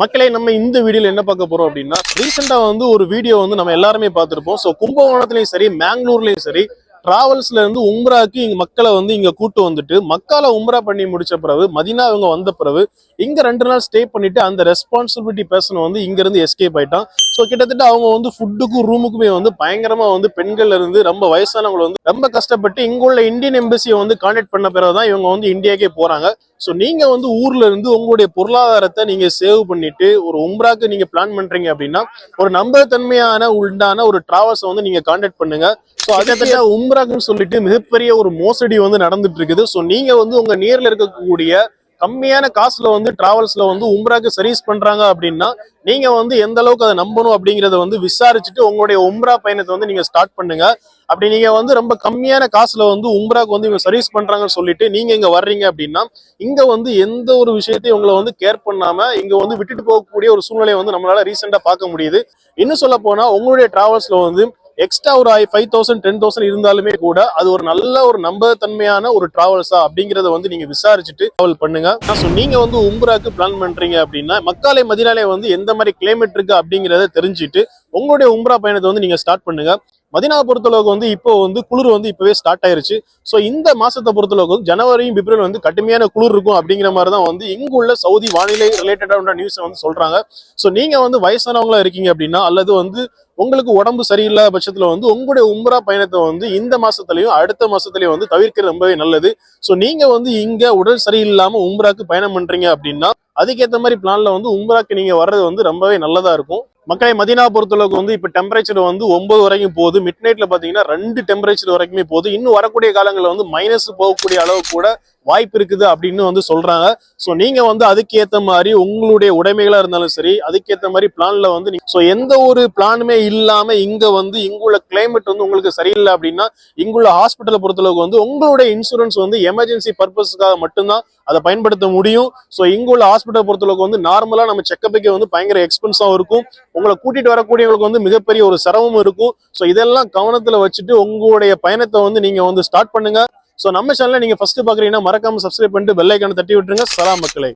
மக்களே நம்ம இந்த வீடியோல என்ன பார்க்க போறோம் அப்படின்னா ரீசெண்டா வந்து ஒரு வீடியோ வந்து நம்ம எல்லாருமே பார்த்திருப்போம். ஸோ கும்பகோணத்துலயும் சரி மேங்களூர்லயும் சரி டிராவல்ஸ்ல இருந்து உம்ராக்கு இங்க மக்களை வந்து இங்க கூட்டு வந்துட்டு மக்களை உம்ரா பண்ணி முடிச்ச பிறகு மதினா இவங்க வந்த பிறகு இங்க ரெண்டு நாள் ஸ்டே பண்ணிட்டு அந்த ரெஸ்பான்சிபிலிட்டி பர்சன் வந்து இங்க இருந்து எஸ்கேப் ஆயிட்டான். ஸோ கிட்டத்தட்ட அவங்க வந்து ஃபுட்டுக்கும் ரூமுக்குமே வந்து பயங்கரமா வந்து பெண்கள் இருந்து ரொம்ப வயசானவங்களை வந்து ரொம்ப கஷ்டப்பட்டு இங்க உள்ள இந்தியன் எம்பசியை வந்து கான்டாக்ட் பண்ண பிறகு தான் இவங்க வந்து இந்தியாக்கே போறாங்க. ஸோ நீங்க வந்து ஊர்ல இருந்து உங்களுடைய பொருளாதாரத்தை நீங்க சேவ் பண்ணிட்டு ஒரு உம்ராக்கு நீங்க பிளான் பண்றீங்க அப்படின்னா ஒரு நம்பகத்தன்மையான உண்டான ஒரு டிராவல்ஸை வந்து நீங்க கான்டாக்ட் பண்ணுங்க. கிட்டத்தட்ட உம்ராக்குன்னு சொல்லிட்டு மிகப்பெரிய ஒரு மோசடி வந்து நடந்துட்டு இருக்குது ஸோ நீங்க வந்து உங்க நேர்ல இருக்கக்கூடிய கம்மியான காசுல வந்து டிராவல்ஸ்ல வந்து உம்ராக்கு சர்வீஸ் பண்றாங்க அப்படின்னா நீங்க வந்து எந்த அளவுக்கு அதை நம்பணும் அப்படிங்கறத வந்து விசாரிச்சுட்டு உங்களுடைய உம்ரா பயணத்தை வந்து நீங்க ஸ்டார்ட் பண்ணுங்க. அப்படி நீங்க வந்து ரொம்ப கம்மியான காசுல வந்து உம்ராக்கு வந்து இவங்க சர்வீஸ் பண்றாங்கன்னு சொல்லிட்டு நீங்க இங்க வர்றீங்க அப்படின்னா இங்க வந்து எந்த ஒரு விஷயத்தையும் உங்களை வந்து கேர் பண்ணாம இங்க வந்து விட்டுட்டு போகக்கூடிய ஒரு சூழ்நிலையை வந்து நம்மளால ரீசெண்டா பார்க்க முடியுது. இன்னும் சொல்ல போனா உங்களுடைய டிராவல்ஸ்ல வந்து எக்ஸ்ட்ரா ஒரு ஃபைவ் தௌசண்ட் டென் தௌசண்ட் இருந்தாலுமே கூட அது ஒரு நல்ல ஒரு நம்பகத்தன்மையான ஒரு டிராவல்ஸா அப்படிங்கறத வந்து நீங்க விசாரிச்சுட்டு டிராவல் பண்ணுங்க. ஸோ நீங்க வந்து உம்ராக்கு பிளான் பண்றீங்க அப்படின்னா மக்காலே மதினாலே வந்து எந்த மாதிரி கிளைமேட் இருக்கு அப்படிங்கறத தெரிஞ்சுட்டு உங்களுடைய உம்ரா பயணத்தை வந்து நீங்க ஸ்டார்ட் பண்ணுங்க. மதினா பொறுத்தளவுக்கு வந்து இப்போ வந்து குளிர் வந்து இப்பவே ஸ்டார்ட் ஆயிருச்சு. ஸோ இந்த மாசத்தை பொறுத்தளவுக்கு வந்து ஜனவரியும் பிப்ரவரி வந்து கடுமையான குளிர் இருக்கும் அப்படிங்கிற மாதிரி தான் வந்து இங்குள்ள சவுதி வானிலை ரிலேட்டடான நியூஸை வந்து சொல்றாங்க. ஸோ நீங்க வந்து வயசானவங்களா இருக்கீங்க அப்படின்னா அல்லது வந்து உங்களுக்கு உடம்பு சரியில்லாத பட்சத்துல வந்து உங்களுடைய உம்ரா பயணத்தை வந்து இந்த மாசத்துலயும் அடுத்த மாசத்துலயும் வந்து தவிர்க்கிறது ரொம்பவே நல்லது. ஸோ நீங்க வந்து இங்க உடல் சரியில்லாம உம்ராக்கு பயணம் பண்றீங்க அப்படின்னா அதுக்கேற்ற மாதிரி பிளான்ல வந்து உம்ராக்கு நீங்க வர்றது வந்து ரொம்பவே நல்லதா இருக்கும். மக்களை மதினா பொறுத்தளவுக்கு வந்து இப்ப டெம்பரேச்சர் வந்து ஒன்பது வரைக்கும் போகுது. மிட் நைட்ல பாத்தீங்கன்னா ரெண்டு டெம்பரேச்சர் வரைக்குமே போகுது. இன்னும் வரக்கூடிய காலங்களில் வந்து மைனஸ் போகக்கூடிய அளவு கூட வாய்ப்பு இருக்குது அப்படின்னு வந்து சொல்றாங்க. ஸோ நீங்க வந்து அதுக்கேற்ற மாதிரி உங்களுடைய உடைமைகளா இருந்தாலும் சரி அதுக்கேற்ற மாதிரி பிளான்ல வந்து ஸோ எந்த ஒரு பிளானுமே இல்லாம இங்க வந்து இங்குள்ள கிளைமேட் வந்து உங்களுக்கு சரியில்லை அப்படின்னா இங்குள்ள ஹாஸ்பிட்டலை பொறுத்தளவுக்கு வந்து உங்களுடைய இன்சூரன்ஸ் வந்து எமர்ஜென்சி பர்பஸ்க்காக மட்டும்தான் அதை பயன்படுத்த முடியும். ஸோ இங்குள்ள ஹாஸ்பிட்டல் பொறுத்தளவுக்கு வந்து நார்மலா நம்ம செக்கப்புக்கு வந்து பயங்கர எக்ஸ்பென்ஸாகவும் இருக்கும். உங்களை கூட்டிட்டு வரக்கூடியவங்களுக்கு வந்து மிகப்பெரிய ஒரு சிரமம் இருக்கும். ஸோ இதெல்லாம் கவனத்தில் வச்சுட்டு உங்களுடைய பயணத்தை வந்து நீங்க வந்து ஸ்டார்ட் பண்ணுங்க. ஸோ நம்ம சேனலில் நீங்க ஃபஸ்ட்டு பார்க்குறீங்கன்னா மறக்காம சப்ஸ்கிரைப் பண்ணிட்டு பெல்லைக்கான தட்டி விட்டுருங்க. சலா மக்களை.